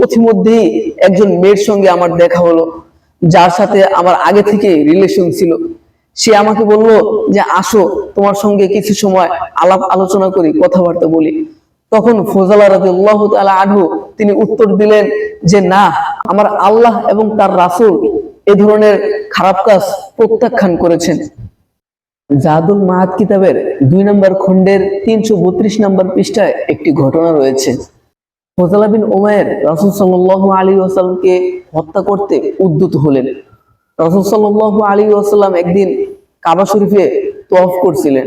পথিমধ্যেই একজন মেয়ের সঙ্গে আমার দেখা হলো, যার সাথে আমার আগে থেকে রিলেশন ছিল। সে আমাকে বলল যে, আসো, তোমার সঙ্গে কিছু সময় আলাপ আলোচনা করি, কথাবার্তা বলি। তখন ফজলা রাদিয়াল্লাহু তাআলা আনহু, তিনি উত্তর দিলেন যে, না, আমার আল্লাহ এবং তার রাসূল এ ধরনের খারাপ কাজ প্রত্যাখ্যান করেছেন। জাদুল মাহাত কিতাবের দুই নম্বর খণ্ডের তিনশো বত্রিশ নম্বর পৃষ্ঠায় একটি ঘটনা রয়েছে। ফজলা বিন ওমায়ের রাসুল সাল্লাহ আলী ওয়াসাল্লামকে হত্যা করতে উদ্যত হলেন। রাসুল সাল্লাহ আলী ওয়াসাল্লাম একদিন কাবা শরীফে তোয়াফ করছিলেন।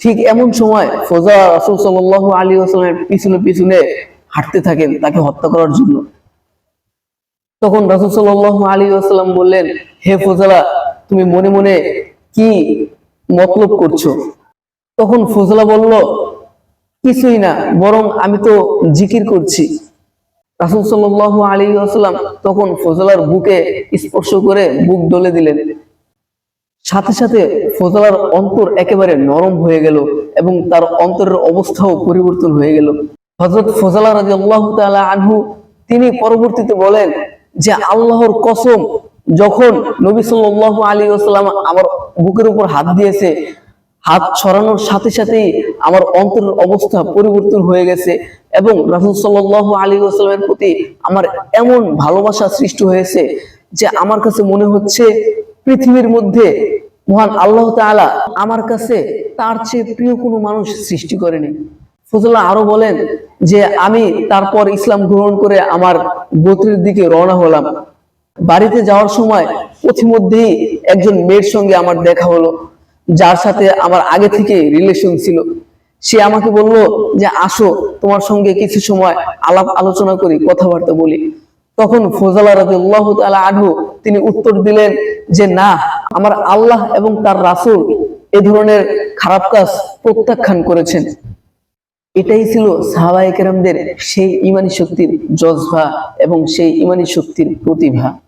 ঠিক এমন সময় ফজা রাসুল সাল্লাহ আলী ওয়াসাল্লামের পিছনে পিছনে হাঁটতে থাকেন, তাকে হত্যা করার জন্য। তখন রাসুল সাল্লাহ আলী আসাল্লাম বললেন, হে ফজলা, তুমি মনে মনে কি মতলব করছ? তখন ফজলা বলল কিছুই না, বরং আমি তো জিকির করছি। রাসুল সাল্লাহ আলী আসাল্লাম তখন ফজলার বুকে স্পর্শ করে বুক ডলে দিলেন। সাথে সাথে ফজলার অন্তর একেবারে নরম হয়ে গেল এবং তার অন্তরের অবস্থাও পরিবর্তন হয়ে গেল। হজরত ফজলা রাজি আল্লাহ আনহু তিনি পরবর্তীতে বলেন যে, আল্লাহর কসম, যখন নবী সাল্লাল্লাহু আলী আসসালাম আমার বুকের উপর হাত দিয়েছে হাত ছড়ানোর সাথে সাথেই আমার অন্তরের অবস্থা পরিবর্তন হয়ে গেছে এবং রাসুল সাল্লাল্লাহু আলী আসসালামের প্রতি আমার এমন ভালোবাসা সৃষ্টি হয়েছে যে আমার কাছে মনে হচ্ছে পৃথিবীর মধ্যে মহান আল্লাহ তাআলা আমার কাছে তার চেয়ে প্রিয় কোনো মানুষ সৃষ্টি করেনি। ফজলা আরও বলেন যে আমি তারপর ইসলাম গ্রহণ করে আমার গোত্রের দিকে রওনা হলাম। বাড়িতে যাওয়ার সময় পথিমধ্যেই একজন মেয়ের সঙ্গে আমার দেখা হলো। যার সাথে আমার আগে থেকে রিলেশন ছিল, সে আমাকে বলল যে, আসো, তোমার সঙ্গে কিছু সময় আলাপ আলোচনা করি, কথাবার্তা বলি। তখন ফজলা রাদিয়াল্লাহু তাআলা আনহু, তিনি উত্তর দিলেন যে, না, আমার আল্লাহ এবং তার রাসূল এ ধরনের খারাপ কাজ প্রত্যাখ্যান করেছেন। এটাই ছিল সাহাবায়ে কেরামদের সেই ইমানি শক্তির জজবা এবং সেই ইমানি শক্তির প্রতিভা।